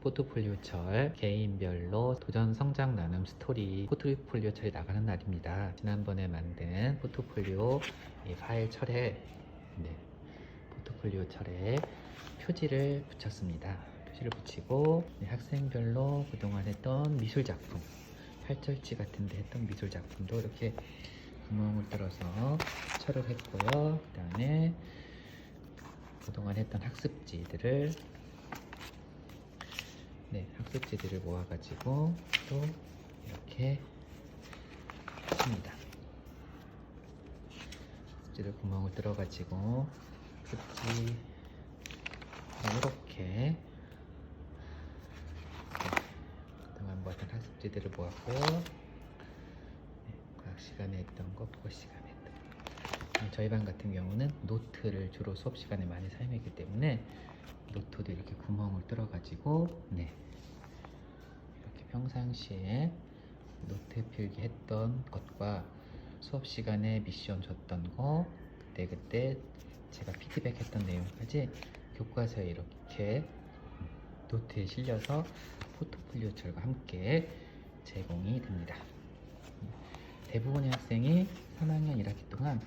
포트폴리오철 개인별로 도전 성장 나눔 스토리 포트폴리오철이 나가는 날입니다. 지난번에 만든 포트폴리오 이 파일 철에 네, 포트폴리오 철에 표지를 붙였습니다. 표지를 붙이고 네, 학생별로 그동안 했던 미술 작품 팔절지 같은데 했던 미술 작품도 이렇게 구멍을 뚫어서 철을 했고요. 그 다음에 그동안 했던 학습지들을 네, 학습지들을 모아가지고 또 이렇게 했습니다. 학습지를 구멍을 뚫어가지고 학습지 이렇게 네, 그동안 모았던 학습지들을 모았고 네, 과학 시간에 했던 거, 거. 어, 저희 반 같은 경우는 노트를 주로 수업 시간에 많이 사용했기 때문에 노트도 이렇게 구멍을 뚫어가지고 네 이렇게 평상시에 노트 필기 했던 것과 수업 시간에 미션 줬던 거 그때 그때 제가 피드백 했던 내용까지 교과서에 이렇게 노트에 실려서 포트폴리오철과 함께 제공이 됩니다. 대부분의 학생이 3학년 1학기 동안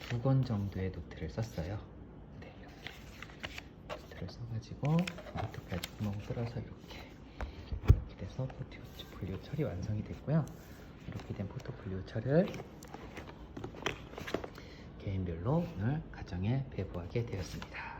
두 권 정도의 노트를 썼어요. 네, 이렇게 노트를 써가지고 노트까지 구멍 뚫어서 이렇게 이렇게 돼서 포트폴리오 철이 완성이 됐고요. 이렇게 된 포트폴리오 철을 개인별로 오늘 가정에 배부하게 되었습니다.